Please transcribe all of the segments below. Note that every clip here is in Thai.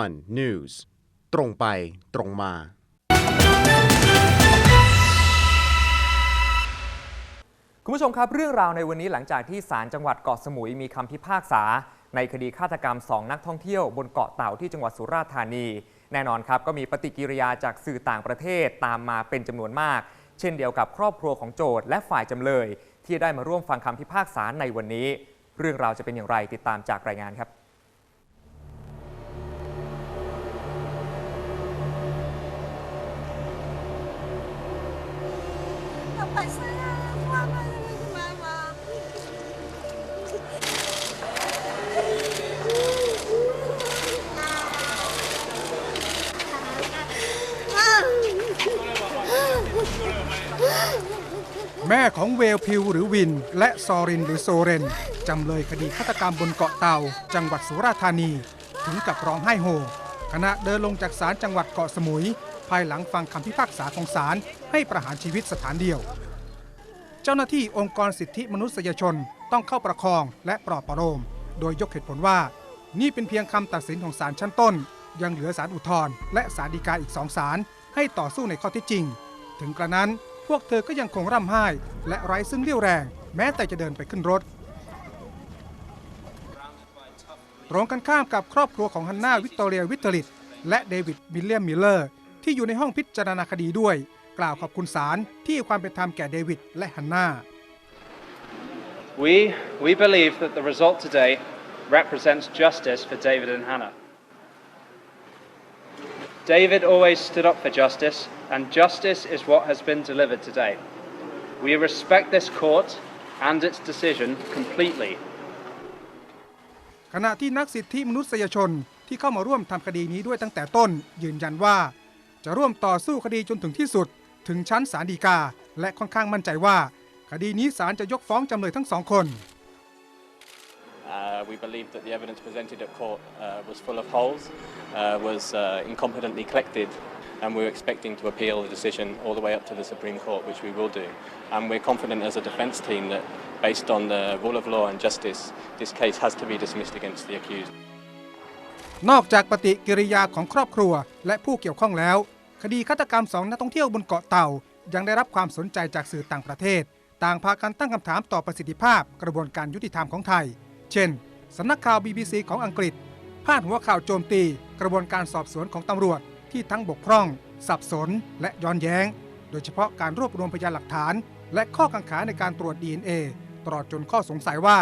One News ตรงไปตรงมา คุณผู้ชมครับเรื่องราวในวันนี้หลังจากที่ศาลจังหวัดเกาะสมุยมีคำพิพากษา ในคดีฆาตกรรม 2 นักท่องเที่ยวบนเกาะเต่าที่จังหวัดสุราษฎร์ธานี แน่นอนครับ ก็มีปฏิกิริยาจากสื่อต่างประเทศตามมาเป็นจำนวนมาก เช่นเดียวกับครอบครัวของโจทย์และฝ่ายจำเลย ที่ได้มาร่วมฟังคำพิพากษาในวันนี้ เรื่องราวจะเป็นอย่างไรติดตามจากรายงานครับ แม่ของเวลพิวหรือวิน และซอรินหรือโซเรน จำเลยคดีฆาตกรรมบนเกาะเต่าจังหวัดสุราษฎร์ธานี ถึงกับร้องไห้โฮขณะเดินลงจากศาลจังหวัดเกาะสมุย ภายหลังฟังคำพิพากษาของศาลให้ประหารชีวิตสถานเดียว เจ้าหน้าที่องค์กรสิทธิมนุษยชนต้องเข้าประคองและปลอบประโลม โดยยกเหตุผลว่า นี่เป็นเพียงคำตัดสินของศาลชั้นต้น ยังเหลือศาลอุทธรณ์และศาลฎีกาอีกสองศาลให้ต่อสู้ในข้อท็จจริง ถึงกระนั้นพวกเธอก็ยังคงร่ำไห้ และไร้ซึ่งเรี่ยวแรง แม้แต่จะเดินไปขึ้นรถตรงกันข้ามกับครอบครัวของฮันนาวิกตอเรียวิตเตอริตและเดวิดมิลเลียมมิลเลอร์ ที่อยู่ในห้องพิจารณาคดีด้วย กล่าวขอบคุณศาลที่ให้ความเป็นธรรมแก่เดวิดและฮันนา We, we believe that the result today represents justice for David and Hannah. David always stood up for justice, and justice is what has been delivered today. We respect this court and its decision completely. ขณะที่นักสิทธิมนุษยชนที่เข้ามาร่วมทำคดีนี้ด้วยตั้งแต่ต้น ยืนยันว่า จะร่วมต่อสู้คดีจนถึงที่สุด ถึงชั้นศาลฎีกา และค่อนข้างมั่นใจว่า คดีนี้ศาลจะยกฟ้องจำเลยทั้งสองคน Uh, we believe that the evidence presented at court uh, was full of holes, uh, was uh, incompetently collected, and we're expecting to appeal the decision all the way up to the Supreme Court, which we will do. And we're confident as a defence team that, based on the rule of law and justice, this case has to be dismissed against the accused. นอกจากปฏิกิริยาของครอบครัวและผู้เกี่ยวข้องแล้ว คดีฆาตกรรมสองนักท่องเที่ยวบนเกาะเต่า ยังได้รับความสนใจจากสื่อต่างประเทศ ต่างพากันตั้งคำถามต่อประสิทธิภาพกระบวนการยุติธรรมของไทย เช่นสำนักข่าว BBC ของอังกฤษพาดหัวข่าวโจมตี กระบวนการสอบสวนของตำรวจที่ทั้งบกพร่อง สับสน และย้อนแย้ง โดยเฉพาะการรวบรวมพยานหลักฐาน และข้อกังขาในการตรวจ DNA ตลอดจนข้อสงสัยว่า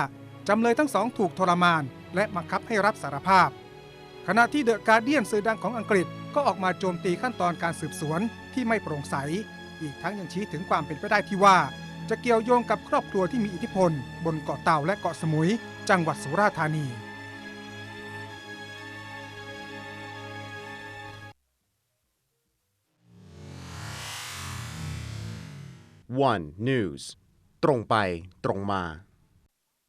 จำเลยทั้งสองถูกทรมาน และบังคับให้รับสารภาพ ขณะที่เดอะการเดียนสื่อดังของอังกฤษก็ออกมาโจมตีขั้นตอนการสืบสวนที่ไม่โปร่งใส อีกทั้งยังชี้ถึงความเป็นไปได้ที่ว่า จะเกี่ยวโยงกับครอบครัวที่มีอิทธิพล บนเกาะเต่าและเกาะสมุย จังหวัดสุราษฎร์ธานี One News ตรงไปตรงมา